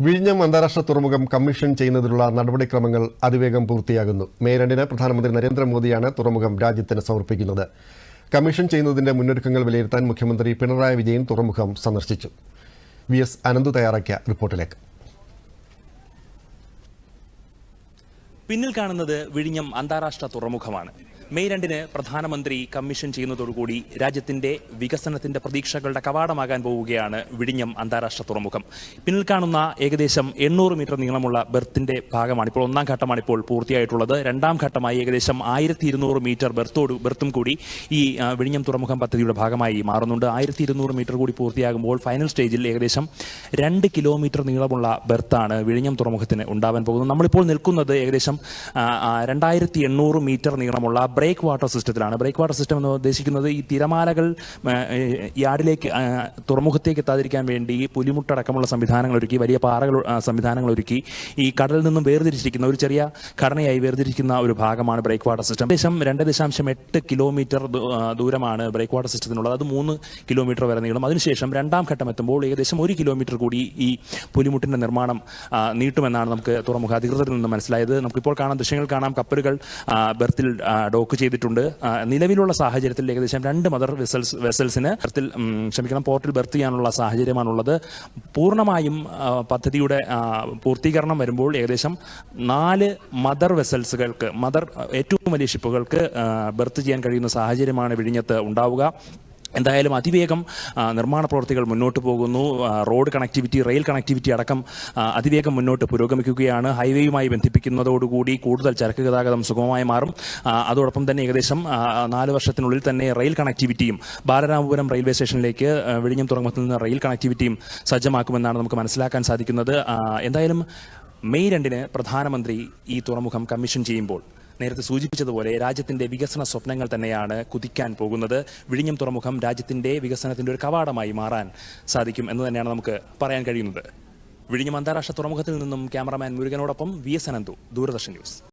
വിഴിഞ്ഞം അന്താരാഷ്ട്ര തുറമുഖം കമ്മീഷൻ ചെയ്യുന്നതിനുള്ള നടപടിക്രമങ്ങൾ അതിവേഗം പൂർത്തിയാകുന്നു. മെയ് രണ്ടിന് പ്രധാനമന്ത്രി നരേന്ദ്രമോദിയാണ് തുറമുഖം രാജ്യത്തിന് സമർപ്പിക്കുന്നത്. കമ്മീഷൻ ചെയ്യുന്നതിന്റെ മുന്നൊരുക്കങ്ങൾ വിലയിരുത്താൻ മുഖ്യമന്ത്രി പിണറായി വിജയൻ തുറമുഖം സന്ദർശിച്ചു. വി എസ് അനന്ത് തയ്യാറാക്കിയ റിപ്പോർട്ടിലേക്ക്. പിന്നിൽ കാണുന്നത് വിഴിഞ്ഞം അന്താരാഷ്ട്ര തുറമുഖമാണ്. മെയ് രണ്ടിന് പ്രധാനമന്ത്രി കമ്മീഷൻ ചെയ്യുന്നതോടുകൂടി രാജ്യത്തിന്റെ വികസനത്തിന്റെ പ്രതീക്ഷകളുടെ കവാടമാകാൻ പോവുകയാണ് വിഴിഞ്ഞം അന്താരാഷ്ട്ര തുറമുഖം. പിന്നിൽ കാണുന്ന ഏകദേശം എണ്ണൂറ് മീറ്റർ നീളമുള്ള ബെർത്തിന്റെ ഭാഗമാണ് ഇപ്പോൾ ഒന്നാം ഘട്ടമാണ് ഇപ്പോൾ പൂർത്തിയായിട്ടുള്ളത്. രണ്ടാം ഘട്ടമായി ഏകദേശം ആയിരത്തി ഇരുന്നൂറ് മീറ്റർ ബെർത്തോട് ബെർത്തും കൂടി ഈ വിഴിഞ്ഞം തുറമുഖം പദ്ധതിയുടെ ഭാഗമായി മാറുന്നുണ്ട്. ആയിരത്തി ഇരുന്നൂറ് മീറ്റർ കൂടി പൂർത്തിയാകുമ്പോൾ ഫൈനൽ സ്റ്റേജിൽ ഏകദേശം രണ്ട് കിലോമീറ്റർ നീളമുള്ള ബെർത്താണ് വിഴിഞ്ഞം തുറമുഖത്തിന് ഉണ്ടാവാൻ പോകുന്നത്. നമ്മളിപ്പോൾ നിൽക്കുന്നത് ഏകദേശം രണ്ടായിരത്തി എണ്ണൂറ് മീറ്റർ നീളമുള്ള ബ്രേക്ക് വാട്ടർ സിസ്റ്റത്തിലാണ്. ബ്രേക്ക് വാട്ടർ സിസ്റ്റം എന്ന് ഉദ്ദേശിക്കുന്നത് ഈ തിരമാലകൾ യാർഡിലേക്ക് തുറമുഖത്തേക്ക് എത്താതിരിക്കാൻ വേണ്ടി പുലിമുട്ടടക്കമുള്ള സംവിധാനങ്ങൾ ഒരുക്കി വലിയ പാറകൾ സംവിധാനങ്ങൾ ഒരുക്കി ഈ കടലിൽ നിന്നും വേർതിരിച്ചിരിക്കുന്ന ഒരു ചെറിയ ഘടനയായി വേർതിരിക്കുന്ന ഒരു ഭാഗമാണ് ബ്രേക്ക് വാട്ടർ സിസ്റ്റം. ഏകദേശം രണ്ട് ദശാംശം എട്ട് കിലോമീറ്റർ ദൂരമാണ് ബ്രേക്ക് വാട്ടർ സിസ്റ്റത്തിനുള്ളത്. അത് മൂന്ന് കിലോമീറ്റർ വരെ നീളും. അതിനുശേഷം രണ്ടാം ഘട്ടം എത്തുമ്പോൾ ഏകദേശം ഒരു കിലോമീറ്റർ കൂടി ഈ പുലിമുട്ടിന്റെ നിർമ്മാണം നീട്ടുമെന്നാണ് നമുക്ക് തുറമുഖ അധികൃതരിൽ നിന്ന് മനസ്സിലായത്. നമുക്കിപ്പോൾ കാണാം ദൃശ്യങ്ങൾ കാണാം. കപ്പലുകൾ ബെർത്തിൽ ആ, ഡോക്ക് ചെയ്തിട്ടുണ്ട്. നിലവിലുള്ള സാഹചര്യത്തിൽ ഏകദേശം രണ്ട് മദർ വെസൽസ് വെസൽസിന് ക്ഷമിക്കണം പോർട്ടിൽ ബെർത്ത് ചെയ്യാനുള്ള സാഹചര്യമാണുള്ളത്. പൂർണമായും പദ്ധതിയുടെ പൂർത്തീകരണം വരുമ്പോൾ ഏകദേശം നാല് മദർ വെസൽസുകൾക്ക് മദർ ഏറ്റവും വലിയ ഷിപ്പുകൾക്ക് ബെർത്ത് ചെയ്യാൻ കഴിയുന്ന സാഹചര്യമാണ് വിഴിഞ്ഞത്ത് ഉണ്ടാവുക. എന്തായാലും അതിവേഗം നിർമ്മാണ പ്രവർത്തികൾ മുന്നോട്ട് പോകുന്നു. റോഡ് കണക്ടിവിറ്റി റെയിൽ കണക്ടിവിറ്റി അടക്കം അതിവേഗം മുന്നോട്ട് പുരോഗമിക്കുകയാണ്. ഹൈവേയുമായി ബന്ധിപ്പിക്കുന്നതോടുകൂടി കൂടുതൽ ചരക്ക് ഗതാഗതം സുഗമമായി മാറും. അതോടൊപ്പം തന്നെ ഏകദേശം നാല് വർഷത്തിനുള്ളിൽ തന്നെ റെയിൽ കണക്ടിവിറ്റിയും ബാലരാമപുരം റെയിൽവേ സ്റ്റേഷനിലേക്ക് വിഴിഞ്ഞം തുറമുഖത്ത് നിന്ന് റെയിൽ കണക്ടിവിറ്റിയും സജ്ജമാക്കുമെന്നാണ് നമുക്ക് മനസ്സിലാക്കാൻ സാധിക്കുന്നത്. എന്തായാലും മെയ് രണ്ടിന് പ്രധാനമന്ത്രി ഈ തുറമുഖം കമ്മീഷൻ ചെയ്യുമ്പോൾ നേരത്തെ സൂചിപ്പിച്ചതുപോലെ രാജ്യത്തിന്റെ വികസന സ്വപ്നങ്ങൾ തന്നെയാണ് കുതിക്കാൻ പോകുന്നത്. വിഴിഞ്ഞം തുറമുഖം രാജ്യത്തിന്റെ വികസനത്തിന്റെ ഒരു കവാടമായി മാറാൻ സാധിക്കും എന്ന് തന്നെയാണ് നമുക്ക് പറയാൻ കഴിയുന്നത്. വിഴിഞ്ഞം അന്താരാഷ്ട്ര തുറമുഖത്തിൽ നിന്നും cameraman മുരുകനോടൊപ്പം V S Ananthu Doordarshan news.